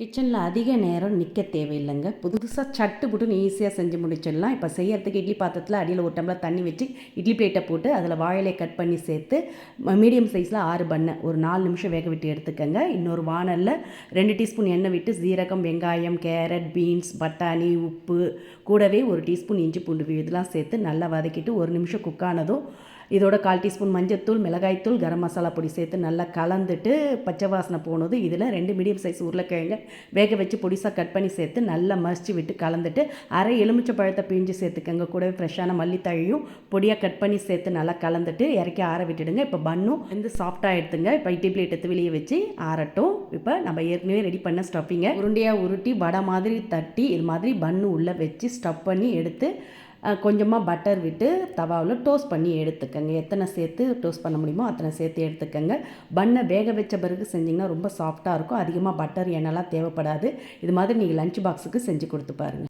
கிச்சனில் அதிக நேரம் நிற்க தேவையில்லைங்க. புதுசாக சட்டு புட்டுன்னு ஈஸியாக செஞ்சு முடிச்சிடலாம். இப்போ செய்யறதுக்கு இட்லி பாத்திரத்தில் அடியில் ஒரு டம்ளர் தண்ணி வச்சு இட்லி பிளேட்டை போட்டு அதில் வாழையை கட் பண்ணி சேர்த்து மீடியம் சைஸில் ஆறு பண்ணை. ஒரு நாலு நிமிஷம் வேக விட்டு எடுத்துக்கோங்க. இன்னொரு வானலில் ரெண்டு டீஸ்பூன் எண்ணெய் விட்டு சீரகம் வெங்காயம் கேரட் பீன்ஸ் பட்டாணி உப்பு கூடவே ஒரு டீஸ்பூன் இஞ்சி பூண்டு இதெல்லாம் சேர்த்து நல்லா வதக்கிட்டு ஒரு நிமிஷம் குக் ஆனதும் இதோட கால் டீஸ்பூன் மஞ்சத்தூள் மிளகாய்த்தூள் கரம் மசாலா பொடி சேர்த்து நல்லா கலந்துட்டு பச்சை வாசனை போனது இதில் ரெண்டு மீடியம் சைஸ் உருளைக்கிழங்க வேக வச்சு பொடிசாக கட் பண்ணி சேர்த்து நல்லா மசிச்சு விட்டு கலந்துட்டு அரை எலுமிச்சை பழத்தை பிழிஞ்சு சேர்த்துக்கங்க. கூடவே ஃப்ரெஷ்ஷான மல்லித்தழையும் பொடியாக கட் பண்ணி சேர்த்து நல்லா கலந்துட்டு இறக்கி ஆற விட்டுடுங்க. இப்போ பன்னும் வந்து சாஃப்டாக எடுத்துங்க. இப்போ இட்லி பிளேட் எடுத்து வெளியே வச்சு ஆறட்டும். இப்போ நம்ம ஏற்கனவே ரெடி பண்ண ஸ்டஃபிங்கை உருண்டையாக உருட்டி வடை மாதிரி தட்டி இது மாதிரி பன்னு உள்ளே வச்சு ஸ்டஃப் பண்ணி எடுத்து கொஞ்சமாக பட்டர் விட்டு தவாவில் டோஸ்ட் பண்ணி எடுத்துக்கோங்க. எத்தனை சேர்த்து டோஸ்ட் பண்ண முடியுமோ அத்தனை சேர்த்து எடுத்துக்கோங்க. பண்ணை வேக வச்ச பிறகு செஞ்சிங்கன்னா ரொம்ப சாஃப்டாக இருக்கும். அதிகமாக பட்டர் எண்ணெய்லாம் தேவைப்படாது. இது மாதிரி நீங்கள் லஞ்ச் பாக்ஸுக்கு செஞ்சு கொடுத்து பாருங்கள்